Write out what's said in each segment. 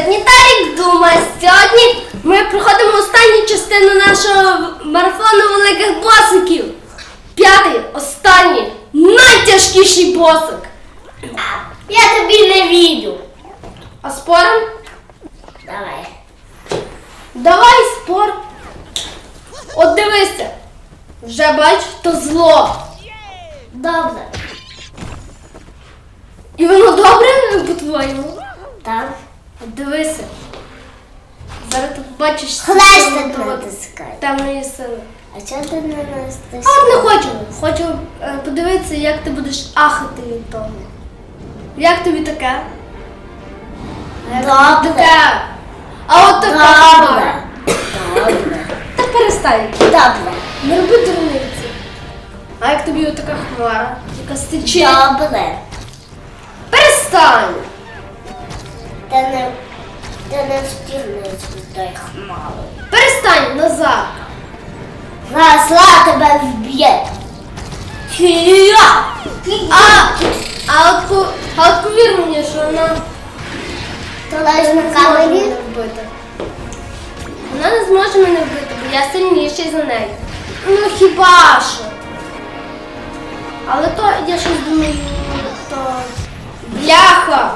Сьогодні Тарік думає. Сьогодні ми проходимо останню частину нашого марафону великих босиків. П'ятий, останній, найтяжкіший босик. Я тобі не вірю. А спорим? Давай. Давай спор. От дивися. Вже бач, то зло. Добре. І воно добре по-твоєму? Так. Дивися. Зараз ти бачиш Хрестик силу натискай. темної сили. А чого ти не натискаєш? А от не хочу. Хочу е, подивитися, як ти будеш ахати від того. Як тобі таке? А як тобі Добре. таке? А от таке. Добре. Добре. Та перестань. Добре. Не роби дурниці. А як тобі отака хмара, яка стече? Добре. Перестань! Ти не, ти не від той хмари. Перестань назад! Гасла тебе вб'є. Хія! А, а от, а от повір мені, що вона Ти лежиш на камері? вбити. Вона не зможе мене вбити, бо я сильніший за неї. Ну хіба що? Але то я щось думаю, то бляха!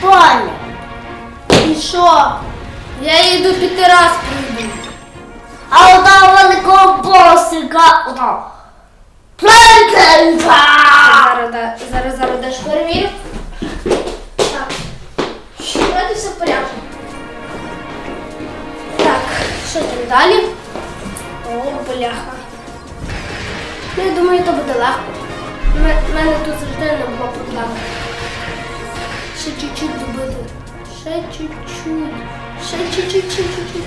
Понял. І що? Я її до п'яти раз пройду. А одного великого босика. Плентенка! Зараз, да- зараз, зараз даш перевірю. Так. Вроді все в порядку. Так, що там далі? О, бляха. Ну, я думаю, то буде легко. У мене тут завжди не було проблем. Ще чуть-чуть добити. Ще чуть-чуть. Ще чуть-чуть, ще чуть-чуть.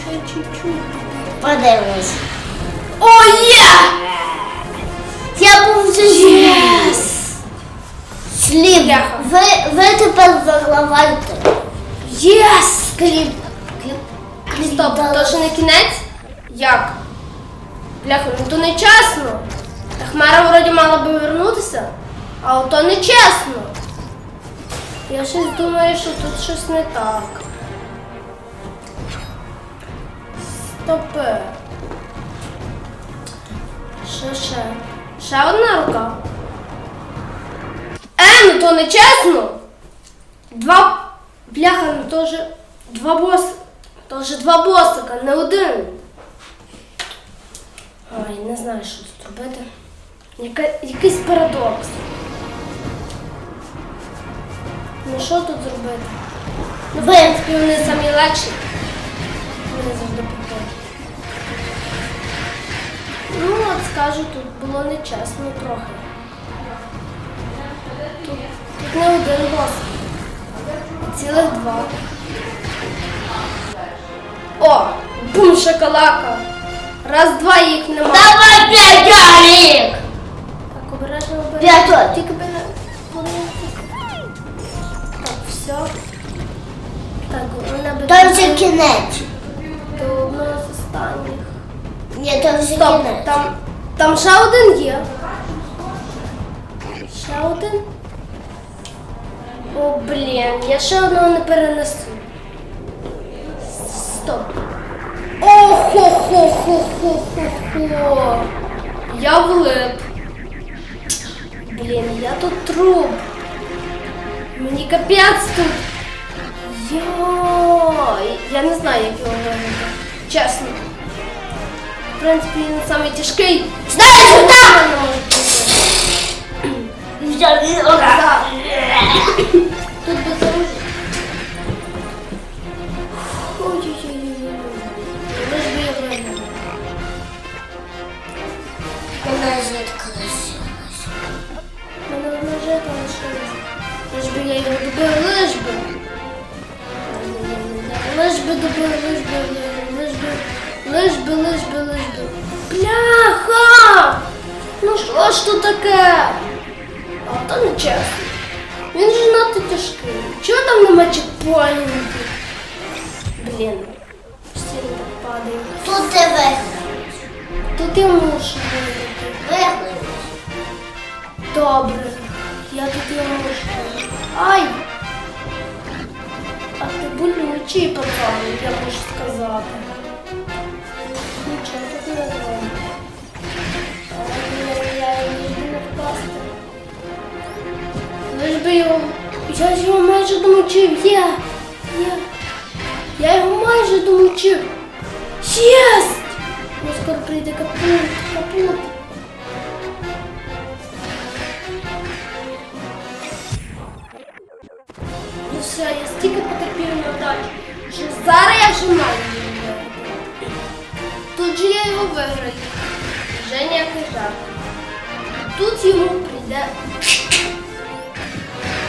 Ще чуть-чуть. Подивись. О, є! Я був вже Єс! Слів. Бляха. Ви, ви тепер загравайте. Єс! Кліп. Кліп. Кліп. Стоп, то ще не кінець? Як? Бляха, ну то не чесно. Та Хмара мала би вернутися, а ото не чесно. Я щось думаю, що тут щось не так. Стопи. Що ще? Ще одна рука. Е, ну то не чесно. Два. Бляха, ну то вже два боси. То вже два босика, не один. Ой, не знаю, що тут робити. Яка, якийсь парадокс. Ну що тут зробити? Ну, в принципі, вони самі легші. Вони завжди підходять. Ну, от скажу, тут було нечесно трохи. Тут, тут не один бос. Цілих два. О, бум шоколака. Раз, два їх нема. Давай п'ять Алік! П'ятого. Тільки би не. Так, все. Так, вона би То вже кінець. до одного з останніх. Ні, то вже Стоп, кінець. там, там ще один є. Ще один. О, блін, я ще одного не перенесу. Стоп. Охо-хо-хо-хо-хо-хо. Я влип. Блін, я тут труп. Мені капець тут. Йой, я не знаю, як його виграти. Чесно. В принципі, він самий тяжкий. Знаєш, Що так! мене може бути? Взяли Так. Тут би завжди. Лиш би я лиш би. Лиш би добив, лиш би, лиш би, лиш би, лиш би, лиш би. Бляха! Ну що ж тут таке? А то не чесно. Він же надто тяжкий. Чого там нема чекпоінтів? Блін, всі так падає. Тут ти виграєш. Тут я мушу виграти. Виграєш. Добре. Я тут його можу. Ай! А ти болючий, пацан, я можу сказати. Нічого тут не зроблю. Ай-яй-яй, ніж не впасти. Лиш би його. Я ж його майже домучив. Є! Є! Я його майже домучив. Єсть! Ну скоро прийде капут, капут. все, я стільки потерпів неудачі, що зараз я вже маю її виграти. Тут же я його виграю. Вже ніякий жарт. Тут йому прийде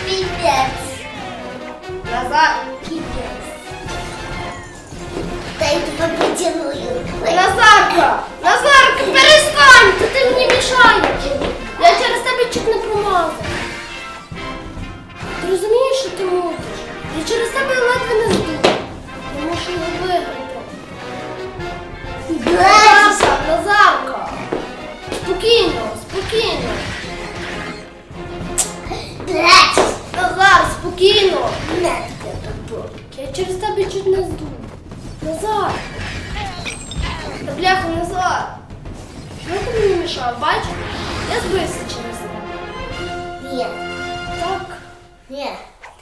Піпець. назад. Піпець. Та я тебе притягную. Назарка! Назарка, Назарка! Спокійно, спокійно. Назар, спокійно. Не тебе було. Я через тебе чуть не здув. Назар! Та бляха, Назар! Чому ти мені мішав? Бачиш? Я збився через тебе. Ні. Так, Ні.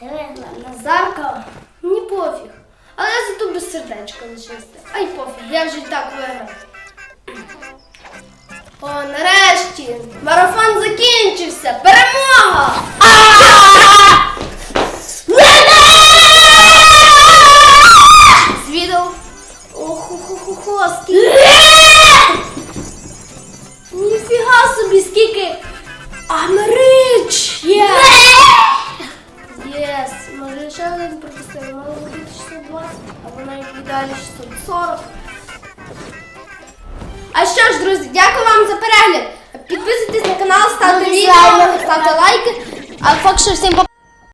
Виграла. Назарка, мені пофіг. Але я зато без сердечка лишився. Ай пофіг, я вже і так виграв. О, нарешті! Марафон закінчився! Перемога! 60, вона 620, а вона йде далі 640. А що ж, друзі, дякую вам за перегляд. Підписуйтесь на канал, ставте відео, ставте лайки. А факт, що всім